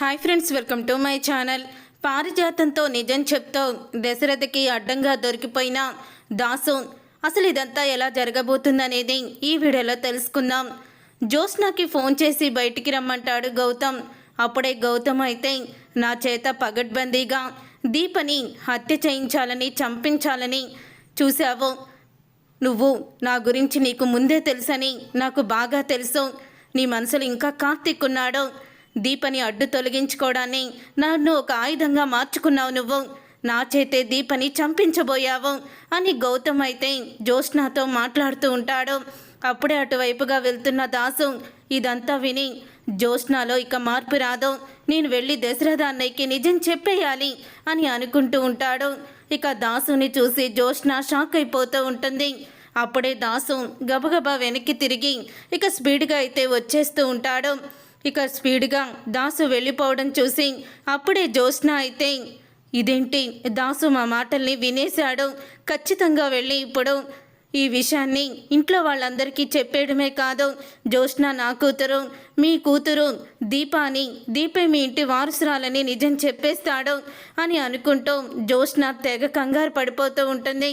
Hi friends welcome to my channel. పారిజాతంతో నిజం చెప్తూ దశరథకి అడ్డంగా దొరికిపోయిన దాసు అసలు ఇదంతా ఎలా జరగబోతుందనేది ఈ వీడియోలో తెలుసుకుందాం. జ్యోత్స్నాకి ఫోన్ చేసి బయటికి రమ్మంటాడు గౌతమ్. అప్పుడే గౌతమ్ అయితే నా చేత పగడ్బందీగా దీపని హత్య చేయించాలని చంపించాలని చూశావు. నువ్వు నా గురించి నీకు ముందే తెలుసని నాకు బాగా తెలుసు. నీ మనసులో ఇంకా కార్తీక్ ఉన్నాడు. దీపని అడ్డు తొలగించుకోవడాన్ని నన్ను ఒక ఆయుధంగా మార్చుకున్నావు నువ్వు. నా చేతే దీపని చంపించబోయావు అని గౌతమ్ అయితే జ్యోత్స్నాతో మాట్లాడుతూ ఉంటాడు. అప్పుడే అటువైపుగా వెళ్తున్న దాసు ఇదంతా విని జ్యోత్స్నాలో ఇక మార్పు రాదు. నేను వెళ్ళి దశరథ అన్నయ్యకి నిజం చెప్పేయాలి అని అనుకుంటూ ఉంటాడు. ఇక దాసుని చూసి జ్యోత్స్న షాక్ అయిపోతూ ఉంటుంది. అప్పుడే దాసు గబగబా వెనక్కి తిరిగి ఇక స్పీడ్గా అయితే వచ్చేస్తూ ఉంటాడు. ఇక స్పీడ్గా దాసు వెళ్ళిపోవడం చూసి అప్పుడే జ్యోత్స్న అయితే ఇదేంటి? దాసు మా మాటల్ని వినేశాడు. ఖచ్చితంగా వెళ్ళి ఇప్పుడు ఈ విషయాన్ని ఇంట్లో వాళ్ళందరికీ చెప్పేయడమే కాదు. జ్యోత్స్న నా కూతురు మీ కూతురు దీపాని దీపే మీ ఇంటి వారసురాలని నిజం చెప్పేస్తాడు అని అనుకుంటూ జ్యోత్స్న తెగ కంగారు పడిపోతూ ఉంటుంది.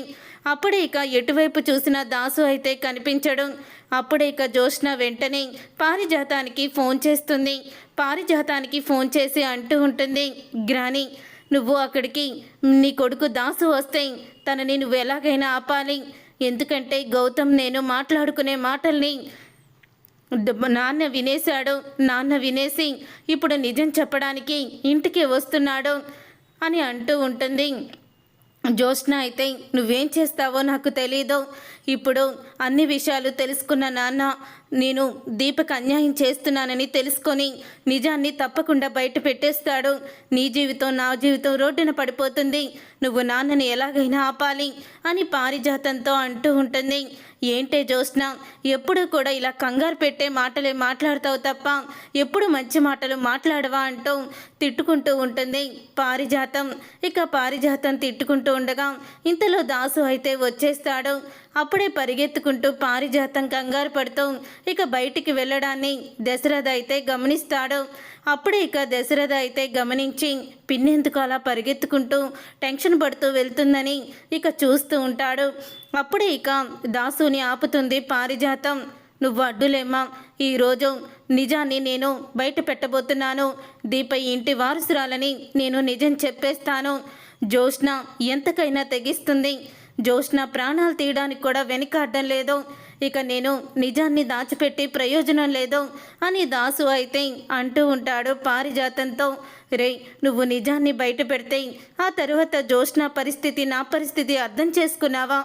అప్పుడే ఇక ఎటువైపు చూసిన దాసు అయితే కనిపించడు. అప్పుడే ఇక జ్యోత్స్న వెంటనే పారిజాతానికి ఫోన్ చేస్తుంది. పారిజాతానికి ఫోన్ చేసి అంటూ ఉంటుంది గ్రాని నువ్వు అక్కడికి నీ కొడుకు దాసు వస్తే తనని నువ్వు ఎలాగైనా ఆపాలి. ఎందుకంటే గౌతమ్ నేను మాట్లాడుకునే మాటల్ని నాన్న వినేశాడు. నాన్న వినేసి ఇప్పుడు నిజం చెప్పడానికి ఇంటికి వస్తున్నాడు అని అంటూ ఉంటుంది. జ్యోత్స్న అయితే నువ్వేం చేస్తావో నాకు తెలీదు. ఇప్పుడు అన్ని విషయాలు తెలుసుకున్న నాన్న నేను దీపక్ అన్యాయం చేస్తున్నానని తెలుసుకొని నిజాన్ని తప్పకుండా బయట పెట్టేస్తాడు. నీ జీవితం నా జీవితం రోడ్డున పడిపోతుంది. నువ్వు నాన్నని ఎలాగైనా ఆపాలి అని పారిజాతంతో అంటూ ఉంటుంది. ఏంటే జ్యోత్స్న ఎప్పుడు కూడా ఇలా కంగారు పెట్టే మాటలే మాట్లాడతావు తప్ప ఎప్పుడు మంచి మాటలు మాట్లాడవా అంటూ తిట్టుకుంటూ ఉంటుంది. పారిజాతం ఇక పారిజాతం తిట్టుకుంటూ ఉండగా ఇంతలో దాసు అయితే వచ్చేస్తాడు. అప్పుడే పరిగెత్తుకుంటూ పారిజాతం కంగారు పడుతూ ఇక బయటికి వెళ్ళడాన్ని దశరథ అయితే గమనిస్తాడు. అప్పుడే ఇక దశరథ అయితే గమనించి పిన్నెందుకు అలా పరిగెత్తుకుంటూ టెన్షన్ పడుతూ వెళ్తుందని ఇక చూస్తూ ఉంటాడు. అప్పుడే ఇక దాసుని ఆపుతుంది పారిజాతం. నువ్వు అడ్డులేమ్మా. ఈరోజు నిజాన్ని నేను బయట పెట్టబోతున్నాను. దీప ఇంటి వారసురాలని నేను నిజం చెప్పేస్తాను. జ్యోత్స్న ఎంతకైనా తెగిస్తుంది. జ్యోత్స్న ప్రాణాలు తీయడానికి కూడా వెనకాడడం లేదు. ఇక నేను నిజాన్ని దాచిపెట్టి ప్రయోజనం లేదు అని దాసు అయితే అంటూ ఉంటాడు పారిజాతంతో. రే నువ్వు నిజాన్ని బయట పెడితే ఆ తరువాత జోష్న పరిస్థితి నా పరిస్థితి అర్థం చేసుకున్నావా?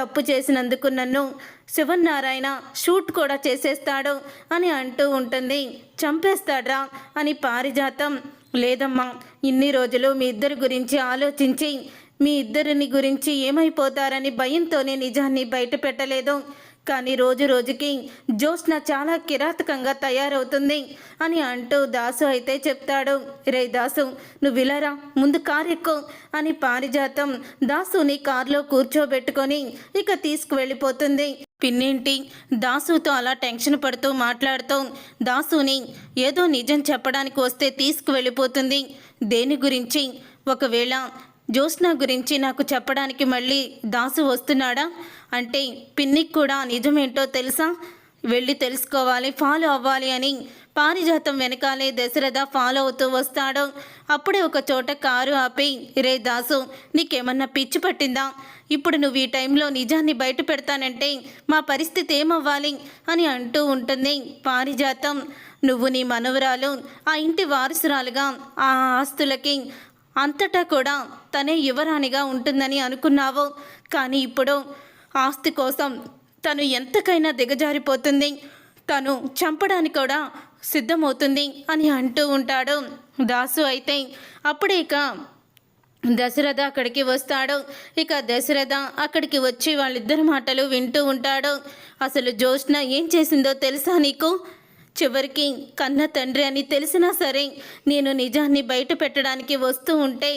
తప్పు చేసినందుకు నన్ను శివనారాయణ షూట్ కూడా చేసేస్తాడు అని అంటూ ఉంటుంది. చంపేస్తాడ్రా అని పారిజాతం. లేదమ్మా ఇన్ని రోజులు మీ ఇద్దరి గురించి ఆలోచించి మీ ఇద్దరిని గురించి ఏమైపోతారని భయంతోనే నిజాన్ని బయట పెట్టలేదు. కానీ రోజు రోజుకి జ్యోత్స్న చాలా కిరాతకంగా తయారవుతుంది అని అంటూ దాసు అయితే చెప్తాడు. రే దాసు నువ్వు విలరా ముందు కారు ఎక్కు అని పారిజాతం. దాసుని కారులో కూర్చోబెట్టుకొని ఇక తీసుకువెళ్ళిపోతుంది. పిన్నింటి? దాసుతో అలా టెన్షన్ పడుతూ మాట్లాడుతూ దాసుని ఏదో నిజం చెప్పడానికి వస్తే తీసుకువెళ్ళిపోతుంది. దేని గురించి? ఒకవేళ జ్యోత్స్న గురించి నాకు చెప్పడానికి మళ్ళీ దాసు వస్తున్నాడా? అంటే పిన్నికి కూడా నిజమేంటో తెలుసా? వెళ్ళి తెలుసుకోవాలి ఫాలో అవ్వాలి అని పారిజాతం వెనకాలే దశరథ ఫాలో అవుతూ వస్తాడు. అప్పుడే ఒక చోట కారు ఆపి రే దాసు నీకేమన్నా పిచ్చి పట్టిందా? ఇప్పుడు నువ్వు ఈ టైంలో నిజాన్ని బయట పెడతానంటే మా పరిస్థితి ఏమవ్వాలి? అని అంటూ ఉంటుంది పారిజాతం. నువ్వు నీ మనవరాలు ఆ ఇంటి వారసురాలుగా ఆ ఆస్తులకి అంతటా కూడా తనే యువరాణిగా ఉంటుందని అనుకున్నావు. కానీ ఇప్పుడు ఆస్తి కోసం తను ఎంతకైనా దిగజారిపోతుంది. తను చంపడానికి కూడా సిద్ధమవుతుంది అని అంటూ ఉంటాడు. దాసు అయితే అప్పుడే ఇక దశరథ అక్కడికి వస్తాడు. ఇక దశరథ అక్కడికి వచ్చి వాళ్ళిద్దరి మాటలు వింటూ ఉంటాడు. అసలు జ్యోత్స్న ఏం చేసిందో తెలుసా నీకు? చివరికి కన్న తండ్రి అని తెలిసినా సరే నేను నిజాన్ని బయట పెట్టడానికి వస్తూ ఉంటే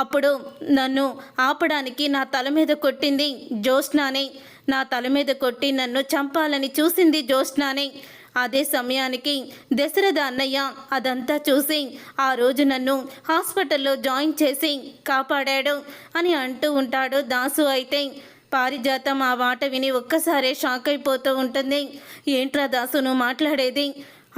అప్పుడు నన్ను ఆపడానికి నా తల మీద కొట్టింది జ్యోత్స్నానే. నా తల మీద కొట్టి నన్ను చంపాలని చూసింది జ్యోత్స్నానే. అదే సమయానికి దశరథ అన్నయ్య అదంతా చూసి ఆ రోజు నన్ను హాస్పిటల్లో జాయిన్ చేసి కాపాడాడు అని అంటూ ఉంటాడు దాసు అయితే. పారిజాతం ఆ మాట విని ఒక్కసారే షాక్ అయిపోతూ ఉంటుంది. ఏంట్రా దాసు నువ్వు మాట్లాడేది?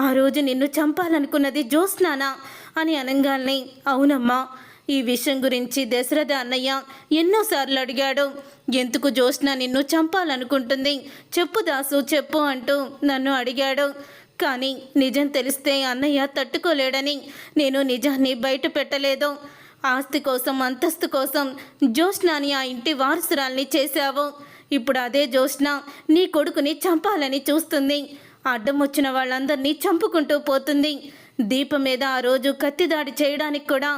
ఆ రోజు నిన్ను చంపాలనుకున్నది జోస్నానా అని అనగాల్ని అవునమ్మా ఈ విషయం గురించి దశరథ అన్నయ్య ఎన్నోసార్లు అడిగాడు. ఎందుకు జ్యోత్స్న నిన్ను చంపాలనుకుంటుంది? చెప్పు దాసు చెప్పు అంటూ నన్ను అడిగాడు. కానీ నిజం తెలిస్తే అన్నయ్య తట్టుకోలేడని నేను నిజాన్ని బయట పెట్టలేదు. ఆస్తి కోసం అంతస్తు కోసం జోష్నాని ఆ ఇంటి వారసురాల్ని చేశావు. ఇప్పుడు అదే జోష్న నీ కొడుకుని చంపాలని చూస్తుంది. అడ్డం వచ్చిన వాళ్ళందరినీ చంపుకుంటూ పోతుంది. దీపం మీద ఆ రోజు కత్తిదాడి చేయడానికి కూడా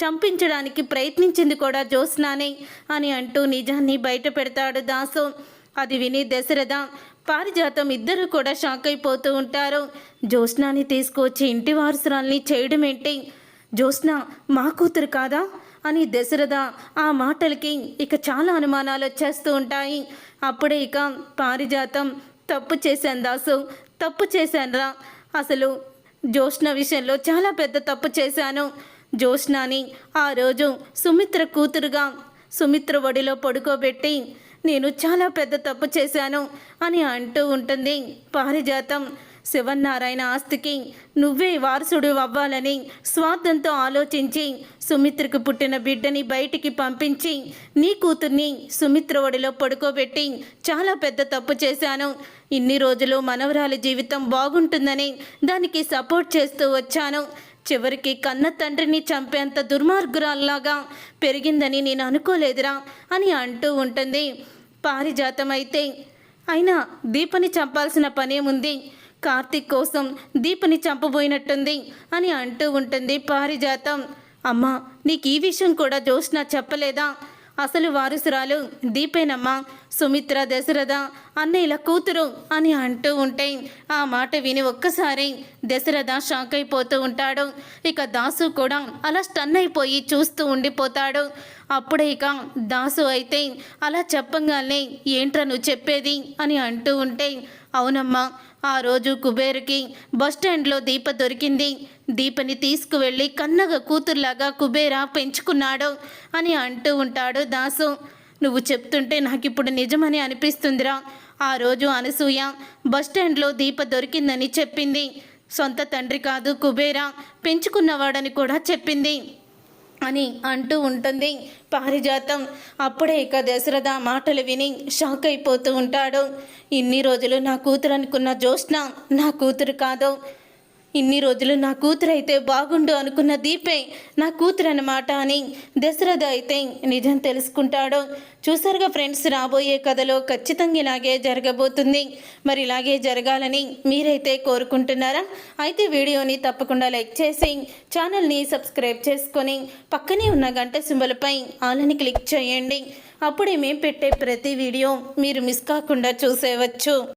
చంపించడానికి ప్రయత్నించింది కూడా జ్యోత్స్నానే అని అంటూ నిజాన్ని బయట పెడతాడు దాసు. అది విని దశరథ పారిజాతం ఇద్దరు కూడా షాక్ అయిపోతూ ఉంటారు. జ్యోత్స్నాని తీసుకొచ్చి ఇంటి వారసురాల్ని చేయడం ఏంటి జ్యోత్స్న మా కూతురు కాదా? అని దశరథ ఆ మాటలకి ఇక చాలా అనుమానాలు వచ్చేస్తూ ఉంటాయి. అప్పుడే ఇక పారిజాతం తప్పు చేశాను దాసు తప్పు చేశానురా అసలు జ్యోత్స్న విషయంలో చాలా పెద్ద తప్పు చేశాను. జ్యోత్స్నాని ఆ రోజు సుమిత్ర కూతురుగా సుమిత్ర ఒడిలో పడుకోబెట్టి నేను చాలా పెద్ద తప్పు చేశాను అని అంటూ ఉంటుంది. పారిజాతం శివన్నారాయణ ఆస్తికి నువ్వే వారసుడు అవ్వాలని స్వార్థంతో ఆలోచించి సుమిత్రకు పుట్టిన బిడ్డని బయటికి పంపించి నీ కూతుర్ని సుమిత్ర ఒడిలో పడుకోబెట్టి చాలా పెద్ద తప్పు చేశాను. ఇన్ని రోజులు మనవరాలి జీవితం బాగుంటుందని దానికి సపోర్ట్ చేస్తూ వచ్చాను. చివరికి కన్న తండ్రిని చంపేంత దుర్మార్గురాల్లాగా పెరిగిందని నేను అనుకోలేదురా అని అంటూ ఉంటుంది. పారిజాతం అయితే అయినా దీపని చంపాల్సిన పనేముంది? కార్తీక్ కోసం దీపని చంపబోయినట్టుంది అని అంటూ ఉంటుంది పారిజాతం. అమ్మా నీకు ఈ విషయం కూడా జోష్న చెప్పలేదా? అసలు వారసురాలు దీపేనమ్మా. సుమిత్ర దశరథ అన్నయ్యల కూతురు అని అంటూ ఉంటే ఆ మాట విని ఒక్కసారి దశరథ షాక్ అయిపోతూ ఉంటాడు. ఇక దాసు కూడా అలా స్టన్ అయిపోయి చూస్తూ ఉండిపోతాడు. అప్పుడే ఇక దాసు అయితే అలా చెప్పంగానే ఏంట్రా నువ్వు చెప్పేది అని అంటూ ఉంటే అవునమ్మా ఆ రోజు కుబేరుకి బస్టాండ్లో దీప దొరికింది. దీపని తీసుకువెళ్ళి కన్నగ కూతుర్లాగా కుబేర పెంచుకున్నాడు అని అంటూ ఉంటాడు దాసు. నువ్వు చెప్తుంటే నాకు ఇప్పుడు నిజమని అనిపిస్తుందిరా. ఆ రోజు అనసూయ బస్టాండ్లో దీప దొరికిందని చెప్పింది. సొంత తండ్రి కాదు కుబేర పెంచుకున్నవాడని కూడా చెప్పింది అని అంటూ ఉంటుంది పారిజాతం. అప్పుడే ఇక దశరథ మాటలు విని షాక్ అయిపోతూ ఉంటాడు. ఇన్ని రోజులు నా కూతురు అనుకున్న జ్యోత్స్న నా కూతురు కాదు. ఇన్ని రోజులు నా కూతురు అయితే బాగుండు అనుకున్న దీపే నా కూతురు అన్నమాట అని దశరథ అయితే నిజం తెలుసుకుంటాడు. చూసారుగా ఫ్రెండ్స్ రాబోయే కథలో ఖచ్చితంగా ఇలాగే జరగబోతుంది. మరి ఇలాగే జరగాలని మీరైతే కోరుకుంటున్నారా? అయితే వీడియోని తప్పకుండా లైక్ చేసి ఛానల్ని సబ్స్క్రైబ్ చేసుకొని పక్కనే ఉన్న గంట సింబలపై ఆలని క్లిక్ చేయండి. అప్పుడే మేము పెట్టే ప్రతి వీడియో మీరు మిస్ కాకుండా చూసేవచ్చు.